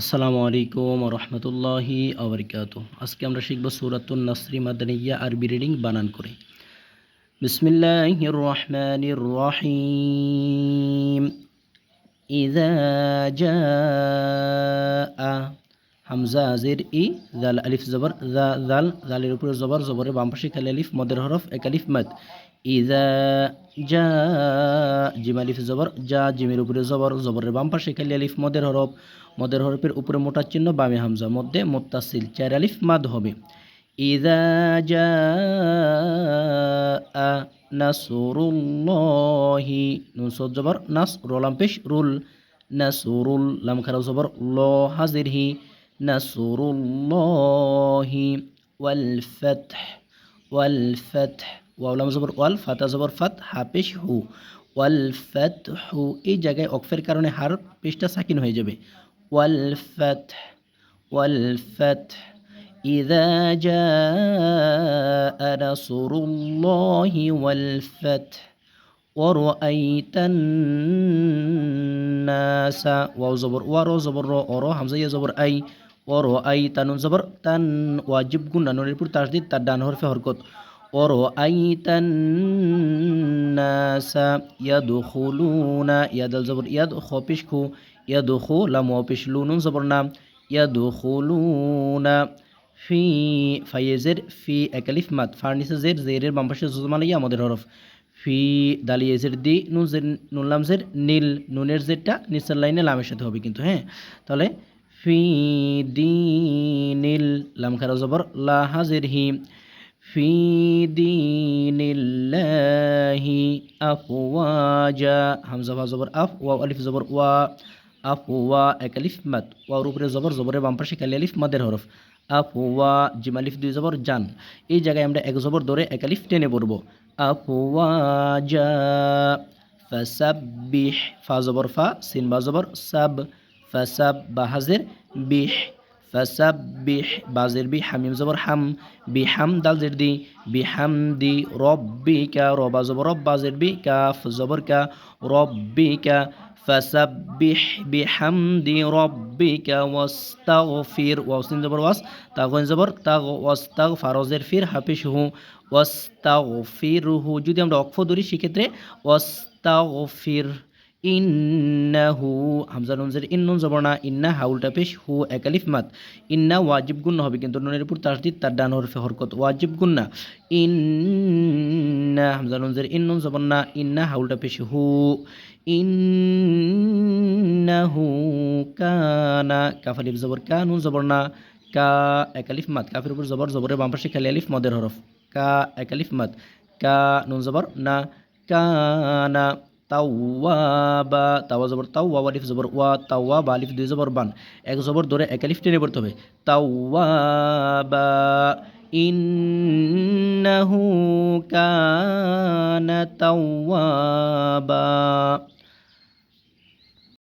আসসালামু আলাইকুম রহমতুল্লাহি আবরিকাত আজকে আমরা শিখব সুরাতুন নাসরি মাদানিয়া আরবি রিডিং বানান করে। বিসমিল্লাহির রহমানির রহিম ইযা জাআ হামজা জের ই জাল আলিফ জবর জা জাল জালের উপরে জবর, জবরের বাম পাশে খালি আলিফ, মদের হরফ এক আলিফ মদ। ইজা জা জিম আলিফ জবর, যা জিমের উপরে জবর, জবরের বাম পাশে খালি আলিফ, মদের হরফ। মদের হরফের উপরে মোটা চিহ্ন, বামে হামজা, মধ্যে মোত্তাসিল, চার আলিফ, মাদ হবে। ইজা জা নাসরুল্লাহি, নুন জবর, নাস রোলাম পেশ, রুল। নাসরুল, লাম খারাপ জবর, ল, হাজির হি। নাসরুল্লাহি, ওয়াল ফাতহ ওয়াল ফাতহ। ওয়ালাম জবর, ওয়াল, ফাতা জবর, ফাত হাফেশ হু। ওয়াল ফাতহু এই জায়গায় অকফের কারণে হার পেশটা সাকিন হয়ে যাবে ওয়াল ফাতহ ওয়াল ফাতহ إذا جاء نصر الله والفتح ورأيت الناس واو زبر ورو زبر رو أرو همزة يا زبر أي ورأيت نون زبر تن واجب গুণ নুনের উপর তাসদিদ তার ডান হরফে হরকত ورأيت الناس يدخلون يدل زبر يد خو خو يدخل لام وبش لون زبر نام يدخلون ফি ফাইয়েজের ফি একালিফ মাত ফার্নিসে জের জেরের বাম পাশে জুজমালাইয়া আমাদের হরফ ফি দালিয়েজের দি নুন জের নুন লামজের নীল নুনের জেরটা নিচের লাইনে লামের সাথে হবে কিন্তু হ্যাঁ তাহলে ফি দি নীল লাম খারা জবর লা হাজের হি ফি দিনিল্লাহি আফওয়াজা। হামজা, ভা, জবর, আফ ওয়া আলিফ, জবর, ওয়া। আফ ওয়া এক আলিফ মাদ ওয়ার উপরে জবর, জবরের বাম পাশে কালি আলিফ, মাদের হরফ। আফওয়া, জিম, আলিফ, দুই, জবর, জান। এই জায়গায় আমরা এক জবর ধরে এক আলিফ টেনে পড়ব। আফওয়াজা, ফাসাব্বিহ। ফা, জবর, ফা, সিন, বা, জবর, সাব। ফাসাব বা হাজের, বিহ। ফাসাব্বিহ, বাজের বি হামিম জবর হাম বিহাম দাল জের দি বিহাম দি রব্বিকা, রবা জবর রব, বাজের বি কাফ জবর কা, রব্বিকা ফাসাব্বিহ বিহামদি রব্বিকা, ওয়াস্তাগফির, ওয়াসিন জবর ওয়াস তাগন জবর, তাগ ওয়াস্তাগ ফারজের ফির, হাফিস হু, ওয়াস্তাগফিরহু, যদি আমরা অক্ষ ধরি, সেক্ষেত্রে ওয়াস্তাগফির ইন্নাহু হামজা নুনজের ইন নুন জবর না ইন্না হাউলটা পেশ, হু একালিফ মাত। ইন্না ওয়াজিব গুণ হবে, কিন্তু নুনের উপর তাসদিদ, তার ডান হরফে হরকত। ওয়াজিব গুণ ইন্না হামজা নুনজের ইন নুন জবর না ইন্না হাউলটা পেশ, হু। ইন্নাহু কানা কাফালিফ জবর, কা নুন জবর না কা একালিফ মাত। কাফের উপর জবর, জবরের বাম পাশে খালি আলিফ, মদের হরফ। কা একালিফ মাত। কা, নুন জবর, না। কানা তাওয়াবা, তাওয়া জবর তাওয়া আলিফ জবর ওয়া তাওয়া বা আলিফ দুই জবর বান। এক জবর ধরে এক আলিফ টেনে পড়তে হবে। তাওয়াবা, ইন্নাহু কানা তাওয়াবা।